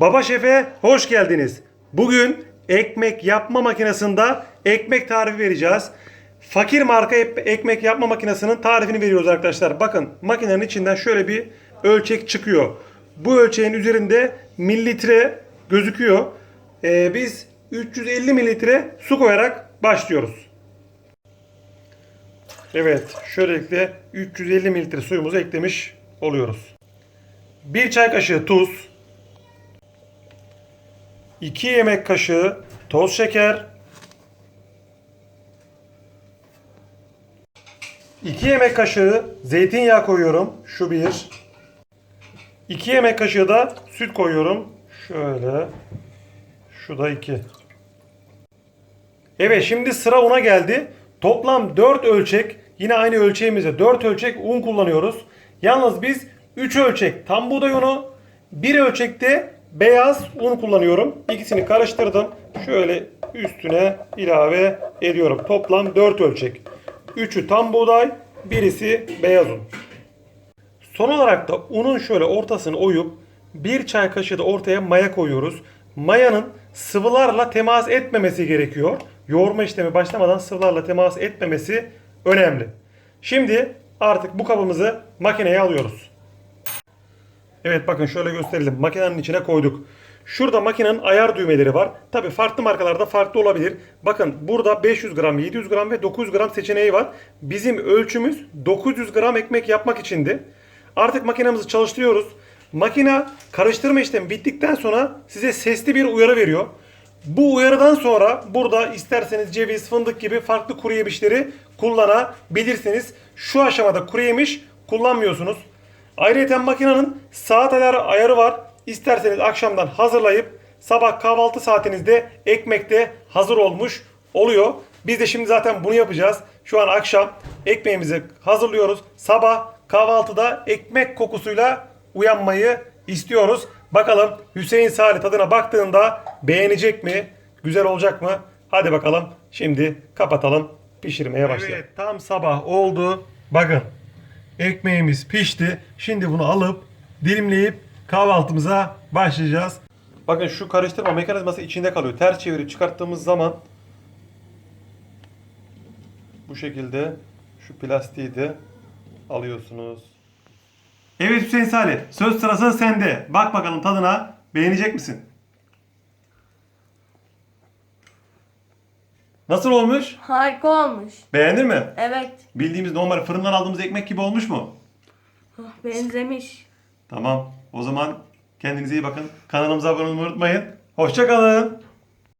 Baba Şef'e hoş geldiniz. Bugün ekmek yapma makinesinde ekmek tarifi vereceğiz. Fakir marka ek- ekmek yapma makinesinin tarifini veriyoruz arkadaşlar. Bakın makinenin içinden şöyle bir ölçek çıkıyor. Bu ölçeğin üzerinde mililitre gözüküyor. Ee, biz 350 mililitre su koyarak başlıyoruz. Evet, şöylelikle 350 mililitre suyumuzu eklemiş oluyoruz. 1 çay kaşığı tuz, 2 yemek kaşığı toz şeker, 2 yemek kaşığı zeytinyağı koyuyorum. Şu bir. 2 yemek kaşığı da süt koyuyorum. Şöyle. Şu da 2. Evet şimdi sıra una geldi. Toplam 4 ölçek yine aynı ölçeğimizde 4 ölçek un kullanıyoruz. Yalnız biz 3 ölçek tam buğday unu, 1 ölçekte beyaz un kullanıyorum. İkisini karıştırdım. Şöyle üstüne ilave ediyorum. Toplam 4 ölçek. 3'ü tam buğday, birisi beyaz un. Son olarak da unun şöyle ortasını oyup bir çay kaşığı da ortaya maya koyuyoruz. Mayanın sıvılarla temas etmemesi gerekiyor. Yoğurma işlemi başlamadan sıvılarla temas etmemesi önemli. Şimdi artık bu kabımızı makineye alıyoruz. Evet bakın şöyle gösterelim. Makinenin içine koyduk. Şurada makinenin ayar düğmeleri var. Tabi farklı markalarda farklı olabilir. Bakın burada 500 gram, 700 gram ve 900 gram seçeneği var. Bizim ölçümüz 900 gram ekmek yapmak içindi. Artık makinemizi çalıştırıyoruz. Makine karıştırma işlemi bittikten sonra size sesli bir uyarı veriyor. Bu uyarıdan sonra burada isterseniz ceviz, fındık gibi farklı kuru yemişleri kullanabilirsiniz. Şu aşamada kuru yemiş kullanmıyorsunuz. Ayrıca makinenin saat ayarı, ayarı var. İsterseniz akşamdan hazırlayıp sabah kahvaltı saatinizde ekmekte hazır olmuş oluyor. Biz de şimdi zaten bunu yapacağız. Şu an akşam ekmeğimizi hazırlıyoruz. Sabah kahvaltıda ekmek kokusuyla uyanmayı istiyoruz. Bakalım Hüseyin Salih tadına baktığında beğenecek mi? Güzel olacak mı? Hadi bakalım. Şimdi kapatalım. Pişirmeye başlayalım. Evet tam sabah oldu. Bakın ekmeğimiz pişti. Şimdi bunu alıp dilimleyip kahvaltımıza başlayacağız. Bakın şu karıştırma mekanizması içinde kalıyor. Ters çevirip çıkarttığımız zaman bu şekilde şu plastiği de alıyorsunuz. Evet Hüseyin Salih söz sırası sende. Bak bakalım tadına beğenecek misin? Nasıl olmuş? Harika olmuş. Beğendin mi? Evet. Bildiğimiz normal fırından aldığımız ekmek gibi olmuş mu? Ah, Benzemiş. Tamam. O zaman kendinize iyi bakın. Kanalımıza abone olmayı unutmayın. Hoşçakalın.